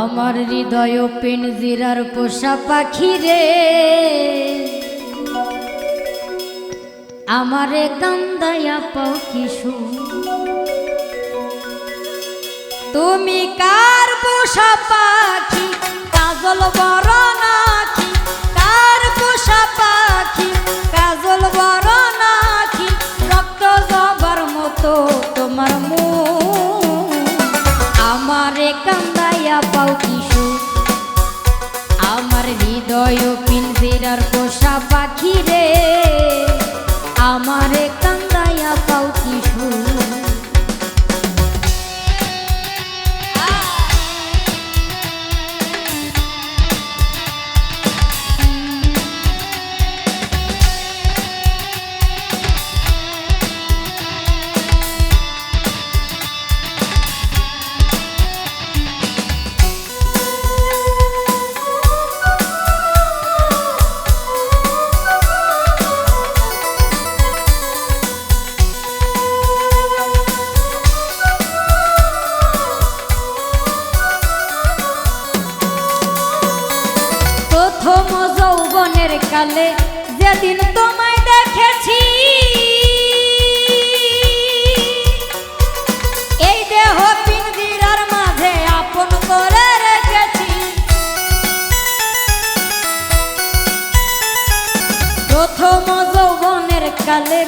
আমার হৃদয় পিনজিরার পোষা পাখি রে। আমারে কান্দায়া পাও কিশু তুমি কার আমার হৃদয় পিঞ্জিরার পোষা পাখি রে। আমার কান্দাইয়া কালে যেদিন তোমায় দেখেছি। এই দেহ পিঞ্জিরার মাঝে আপন করে রেখেছি। প্রথম যৌবনের কালে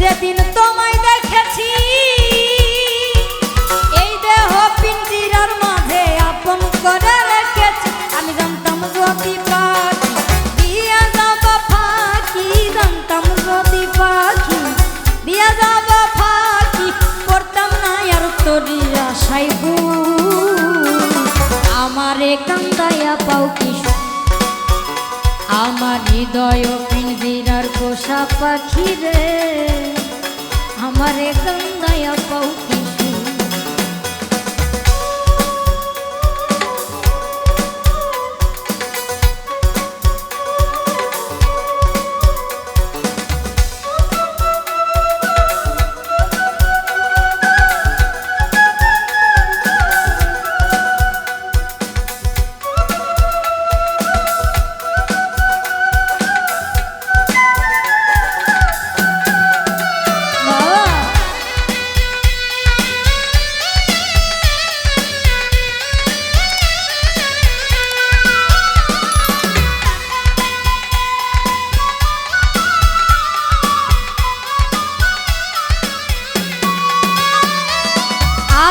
যেদিন তোমায় দেখেছি, এই দেহ পিঞ্জিরার আমার হৃদয় পিঞ্জিরার পোষা পাখি রে। আমারে গঙ্গায় পাও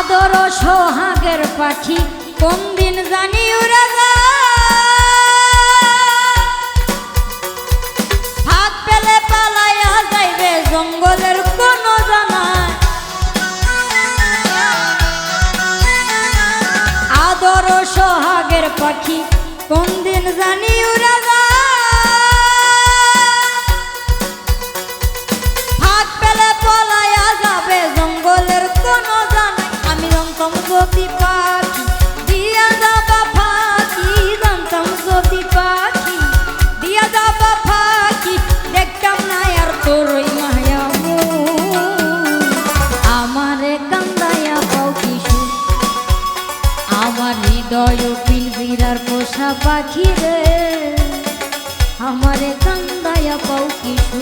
আদর সোহাগের পাখি, কোন দিন জানি হাত পেলে জঙ্গলের কোন আদর সোহাগের পাখি, কোন দিন জানি উড়ে পাখি রে, আমারে কান্দাইয়া পাও কিশু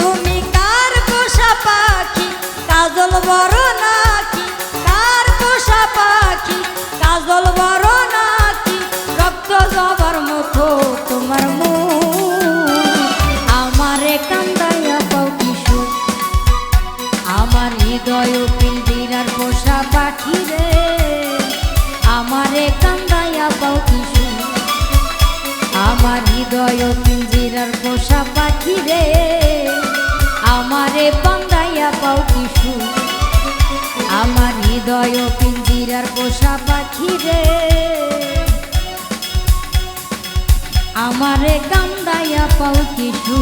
তুমি কার পোষা পাখি, কাজল বড় নাকি? কার পোষা পাখি, কাজল বড় নাকি? রক্ত জবার মতো তোমার আমারে কান্দাইয়া পাও কিশু আমার হৃদয় পিন্দিরার পোষা পাখি রে হৃদয় পিঞ্জিরার পোষা পাখি রে। আমারে বান্দাইয়া পাও কিশু আমার হৃদয় পিঞ্জিরার পোষা পাখি রে। আমারে কান্দাইয়া পাও কিশু